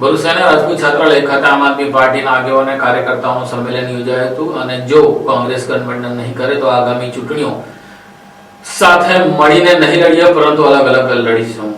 ભરૂચાના રાજપૂત છાત્રાલય ખાતે આમ આદમી પાર્ટીના આગેવાનો અને કાર્યકર્તાઓનું સંમેલન યોજાયું હતું અને જો કોંગ્રેસ ગઠબંધન નહીં કરે તો આગામી ચૂંટણીઓ સાથે મળીને નહીં લડીએ, પરંતુ અલગ અલગ લડીશું.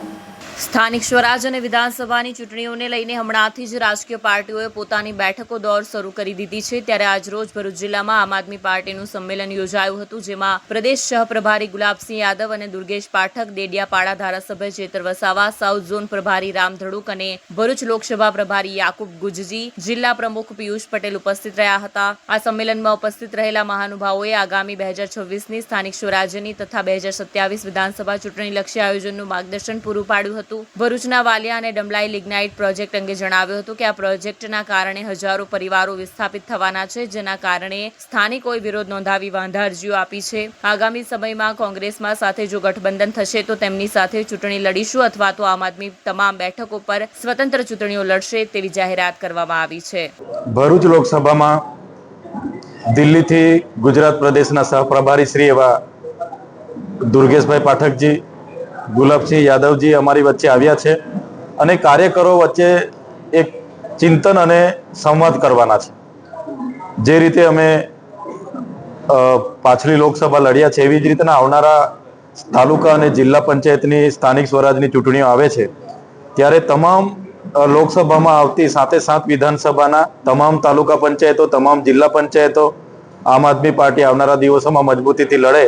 સ્થાનિક સ્વરાજ અને વિધાનસભાની ચૂંટણીઓને લઈને હમણાંથી જ રાજકીય પાર્ટીઓએ પોતાની બેઠકો દોર શરૂ કરી દીધી છે. ત્યારે આજરોજ ભરૂચ જિલ્લામાં આમ આદમી પાર્ટીનું સંમેલન યોજાયું હતું, જેમાં પ્રદેશ સહપ્રભારી ગુલાબસિંહ યાદવ અને દુર્ગેશ પાઠક, દેડિયાપાડા ધારાસભ્ય ચેતર વસાવા, સાઉથ ઝોન પ્રભારી રામ ધડુક અને ભરૂચ લોકસભા પ્રભારી યાકુબ ગુજજી, જિલ્લા પ્રમુખ પિયુષ પટેલ ઉપસ્થિત રહ્યા હતા. આ સંમેલનમાં ઉપસ્થિત રહેલા મહાનુભાવોએ આગામી બે હજાર છવ્વીસની સ્થાનિક સ્વરાજ્યની તથા બે હજાર સત્યાવીસ વિધાનસભા ચૂંટણી લક્ષ્ય આયોજનનું માર્ગદર્શન પૂરું પાડ્યું હતું. ભરૂચના વાલિયા અને ડમલાઈ લિગ્નાઇટ પ્રોજેક્ટ અંગે જણાવ્યું હતું કે આ પ્રોજેક્ટના કારણે હજારો પરિવારો વિસ્થાપિત થવાના છે, જેના કારણે સ્થાનિકોએ વિરોધ નોંધાવી વાંધા અરજીઓ આપી છે. આગામી સમયમાં કોંગ્રેસમાં સાથે જો ગઠબંધન થશે, તો તેમની સાથે ચૂંટણી લડીશું અથવા તો આમ આદમી તમામ બેઠકો પર સ્વતંત્ર ચૂંટણીઓ લડશે તેવી જાહેરાત કરવામાં આવી છે. ભરૂચ લોકસભામાં દિલ્હીથી ગુજરાત પ્રદેશના સહપ્રભારી શ્રી એવા દુર્ગેશભાઈ પાઠકજી ગુલાબસિંહ યાદવજી અમારી વચ્ચે આવ્યા છે અને કાર્યકરો વચ્ચે એક ચિંતન અને સંવાદ કરવાના છે. જે રીતે અમે પાછલી લોકસભા લડ્યા છે, એવી જ રીતના આવનારા તાલુકા અને જિલ્લા પંચાયતની સ્થાનિક સ્વરાજની ચૂંટણીઓ આવે છે. ત્યારે તમામ લોકસભામાં આવતી સાથે સાત વિધાનસભાના તમામ તાલુકા પંચાયતો, તમામ જિલ્લા પંચાયતો, આમ આદમી પાર્ટી આવનારા દિવસોમાં મજબૂતીથી લડે.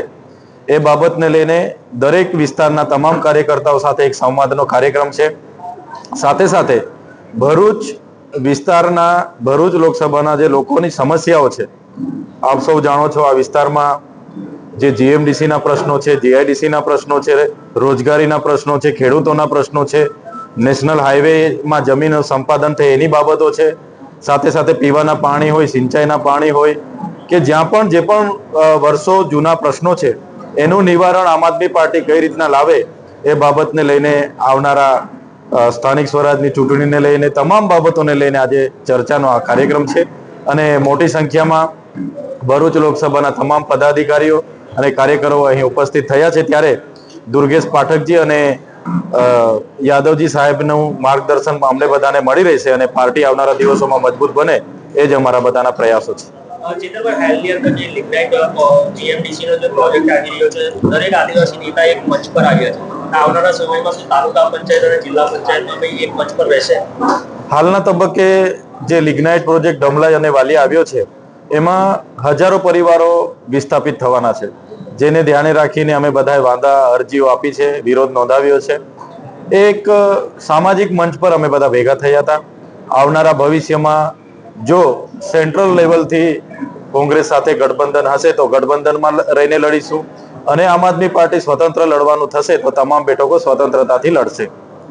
એ બાબતને લઈને દરેક વિસ્તારના તમામ કાર્યકર્તાઓ સાથે એક સંવાદનો કાર્યક્રમ છે. સાથે સાથે ભરૂચ વિસ્તારના, ભરૂચ લોકસભાના જે લોકોની સમસ્યાઓ છે, આપ સૌ જાણો છો આ વિસ્તારમાં જે જીએમડીસીના પ્રશ્નો છે, જીઆઈડીસીના પ્રશ્નો છે, રોજગારીના પ્રશ્નો છે, ખેડૂતોના પ્રશ્નો છે, નેશનલ હાઈવેમાં જમીન સંપાદન થાય એની બાબતો છે. સાથે સાથે પીવાના પાણી હોય, સિંચાઈના પાણી હોય કે જ્યાં પણ, જે પણ વર્ષો જૂના પ્રશ્નો છે એનું નિવારણ આમ આદમી પાર્ટી કઈ રીતના લાવે એ બાબતને લઈને આવનારા સ્થાનિક સ્વરાજની ચૂંટણીને લઈને તમામ બાબતોને લઈને આજે ચર્ચાનો આ કાર્યક્રમ છે. અને મોટી સંખ્યામાં ભરૂચ લોકસભાના તમામ પદાધિકારીઓ અને કાર્યકરો અહીં ઉપસ્થિત થયા છે. ત્યારે દુર્ગેશ પાઠકજી અને યાદવજી સાહેબનું માર્ગદર્શન અમને બધાને મળી રહેશે અને પાર્ટી આવનારા દિવસોમાં મજબૂત બને એ જ અમારા બધાના પ્રયાસો છે. ચેતનભાઈ હાલની જે લિગ્નાઇટ જીએમડીસી નો જે પ્રોજેક્ટ આવી રહ્યો છે, દરેક આદિવાસી નેતા એક મંચ પર આવ્યા છે. આવનારા સમયમાં શું તાલુકા પંચાયત અને જિલ્લા પંચાયતમાં ભાઈ એક મંચ પર રહેશે? હાલના તબક્કે જે લિગ્નાઇટ પ્રોજેક્ટ ડમલાઈ અને વાલી આવ્યો છે, એમાં હજારો પરિવારો વિસ્થાપિત થવાના છે. જેને ધ્યાને રાખીને અમે બધાએ વાંધા, અરજીઓ આપી છે, વિરોધ નોંધાવ્યો છે. એક સામાજિક મંચ પર અમે બધા ભેગા થયા હતા. આવનારા ભવિષ્યમાં જો સેન્ટ્રલ લેવલથી કોંગ્રેસ સાથે ગઠબંધન હશે તો ગઠબંધનમાં રહીને લડીશું. અને આમ આદમી પાર્ટી સ્વતંત્ર લડવાનું થશે તો તમામ બેઠકો સ્વતંત્રતાથી લડશે.